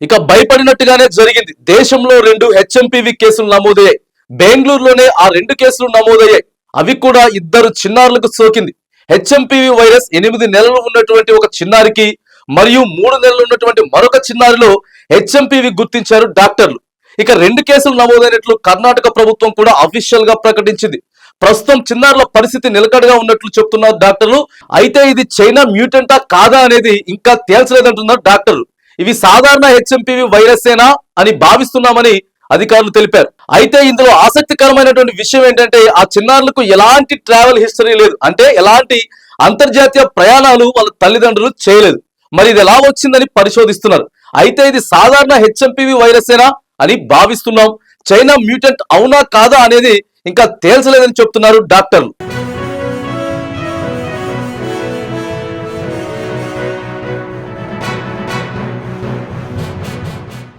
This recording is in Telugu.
ఇక భయపడినట్టుగానే జరిగింది. దేశంలో రెండు హెచ్ఎంపివి కేసులు నమోదయ్యాయి. బెంగళూరులోనే ఆ రెండు కేసులు నమోదయ్యాయి. అవి కూడా ఇద్దరు చిన్నారులకు సోకింది. హెచ్ఎంపివి వైరస్ ఎనిమిది నెలలు ఉన్నటువంటి ఒక చిన్నారికి మరియు మూడు నెలలు ఉన్నటువంటి మరొక చిన్నారిలో హెచ్ఎంపివి గుర్తించారు డాక్టర్లు. ఇక రెండు కేసులు నమోదైనట్లు కర్ణాటక ప్రభుత్వం కూడా అఫీషియల్గా ప్రకటించింది. ప్రస్తుతం చిన్నారుల పరిస్థితి నిలకడగా ఉన్నట్లు చెప్తున్నారు డాక్టర్లు. అయితే ఇది చైనా మ్యూటెంటా కాదా అనేది ఇంకా తేల్చలేదంటున్నారు డాక్టర్లు. ఇవి సాధారణ హెచ్ఎంపీవి వైరస్సేనా అని భావిస్తున్నామని అధికారులు తెలిపారు. అయితే ఇందులో ఆసక్తికరమైనటువంటి విషయం ఏంటంటే ఆ చిన్నారులకు ఎలాంటి ట్రావెల్ హిస్టరీ లేదు. అంటే ఎలాంటి అంతర్జాతీయ ప్రయాణాలు వాళ్ళ తల్లిదండ్రులు చేయలేదు. మరి ఇది ఎలా వచ్చిందని పరిశోధిస్తున్నారు. అయితే ఇది సాధారణ హెచ్ఎంపీవి వైరస్సేనా అని భావిస్తున్నాం. చైనా మ్యూటెంట్ అవునా కాదా అనేది ఇంకా తేల్చలేదని చెప్తున్నారు డాక్టర్లు.